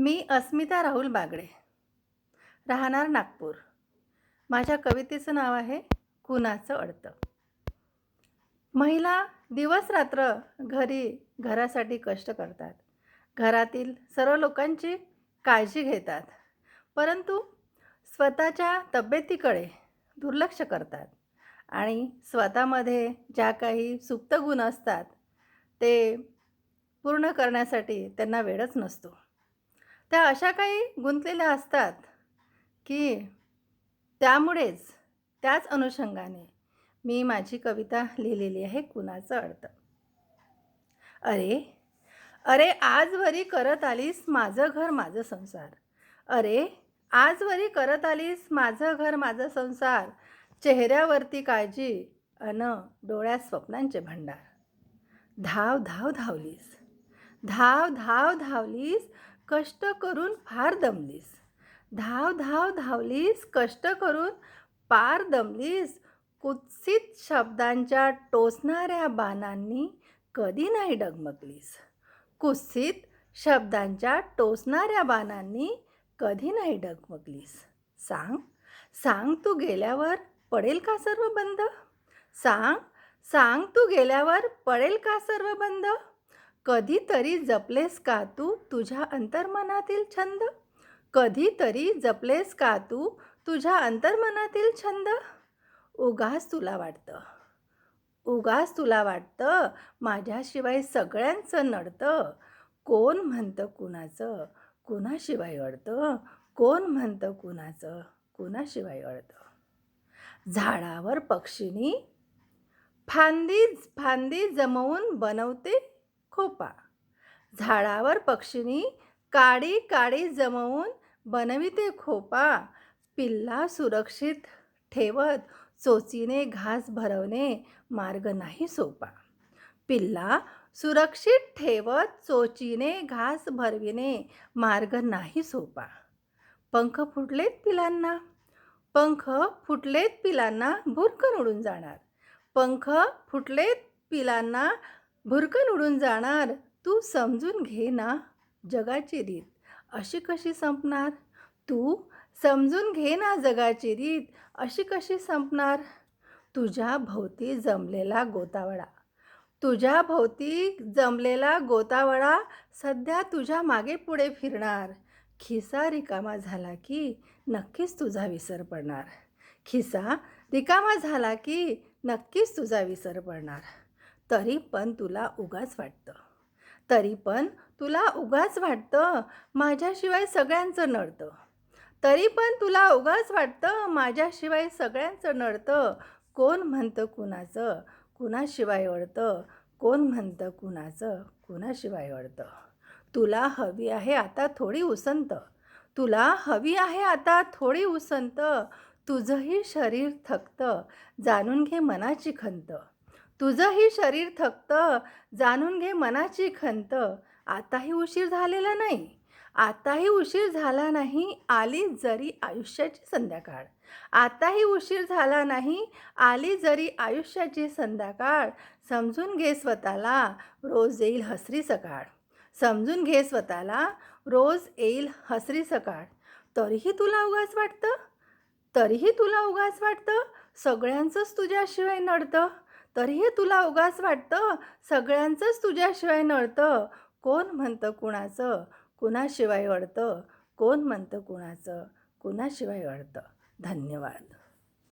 मी अस्मिता राहुल बागडे. राहणार नागपूर. माझ्या कवितेचं नाव आहे कुणाचं अडतं. महिला दिवसरात्र घरी घरासाठी कष्ट करतात. घरातील सर्व लोकांची काळजी घेतात. परंतु स्वतःच्या तब्येतीकडे दुर्लक्ष करतात. आणि स्वतःमध्ये ज्या काही सुप्त गुण असतात ते पूर्ण करण्यासाठी त्यांना वेळच नसतो. त्या अशा काही गुंतलेल्या असतात की त्यामुळेच त्याच अनुषंगाने मी माझी कविता लिहिलेली आहे कुणाचं अर्थ अरे अरे आजवरी करत आलीस माझं घर माझं संसार. अरे आजवरी करत आलीस माझं घर माझं संसार. चेहऱ्यावरती काळजी अन डोळ्यात स्वप्नांचे भंडार. धाव धाव धावलीस. धाव धाव धावलीस कष्ट करून फार दमलीस. धाव धाव धावलीस कष्ट करून पार दमलीस. कुत्सित शब्दांच्या टोचणाऱ्या बाणांनी कधी नाही डगमगलीस. कुत्सित शब्दांच्या टोचणाऱ्या बाणांनी कधी नाही डगमगलीस. सांग सांग तू गेल्यावर पडेल का सर्व बंद? सांग सांग तू गेल्यावर पडेल का सर्व बंद? कधीतरी जपलेस का तू तुझ्या अंतर्मनातील छंद? कधीतरी जपलेस का तू तुझ्या अंतर्मनातील छंद? उगास तुला वाटतं. उगास तुला वाटतं माझ्याशिवाय सगळ्यांचं नडतं. कोण म्हणतं कुणाचं? कुणाशिवाय अडतं? कोण म्हणतं कुणाचं? कुणाशिवाय अडतं? झाडावर पक्षिणी फांदी फांदी जमवून बनवते खोपा. झाडावर पक्षिणी काडी काडी जमवून बनविते खोपा. पिल्ला सुरक्षित ठेवत चोचीने घास भरवणे मार्ग नाही सोपा. पिल्ला सुरक्षित ठेवत चोचीने घास भरविणे मार्ग नाही सोपा. पंख फुटलेत पिलांना. पंख फुटलेत पिलांना भुरकन उडून जाणार. पंख फुटलेत पिलांना भुरकन उडून जाणार. तू समजून घे ना जगाची रीत. अशी कशी संपणार? तू समजून घे ना जगाची रीत. अशी कशी संपणार? तुझ्या भोवती जमलेला गोतावळा. तुझ्या भोवती जमलेला गोतावळा सध्या तुझ्या मागे पुढे फिरणार. खिसा रिकामा झाला की नक्कीच तुझा विसर पडणार. खिसा रिकामा झाला की नक्कीच तुझा विसर पडणार. तरी पण तुला उगाच वाटतं. तरी पण तुला उगाच वाटतं माझ्याशिवाय सगळ्यांचं नडतं. तरी पण तुला उगाच वाटतं माझ्याशिवाय सगळ्यांचं नडतं. कोण म्हणतं कुणाचं? कुणाशिवाय अडतं कोण म्हणतं कुणाचं? कुणाशिवाय अडतं तुला हवी आहे आता थोडी उसंत. तुला हवी आहे आता थोडी उसंत. तुझंही शरीर थकतं. जाणून घे मनाची खंत. तुझंही शरीर थकतं जाणून घे मनाची खंत. आताही उशीर झालेला नाही. आताही उशीर झाला नाही आली जरी आयुष्याची संध्याकाळ. आताही उशीर झाला नाही आली जरी आयुष्याची संध्याकाळ. समजून घे स्वतःला रोज येईल हसरी सकाळ. समजून घे स्वतःला रोज येईल हसरी सकाळ. तरीही तुला उगाच वाटतं? तरीही तुला उगाच वाटतं? सगळ्यांचंच तुझ्याशिवाय नडतं? तरीही तुला उगाच वाटतं? सगळ्यांचंच तुझ्याशिवाय नळतं. कोण म्हणतं कुणाचं? कुणाशिवाय अडतं. कोण म्हणतं कुणाचं? कुणाशिवाय अडतं. धन्यवाद.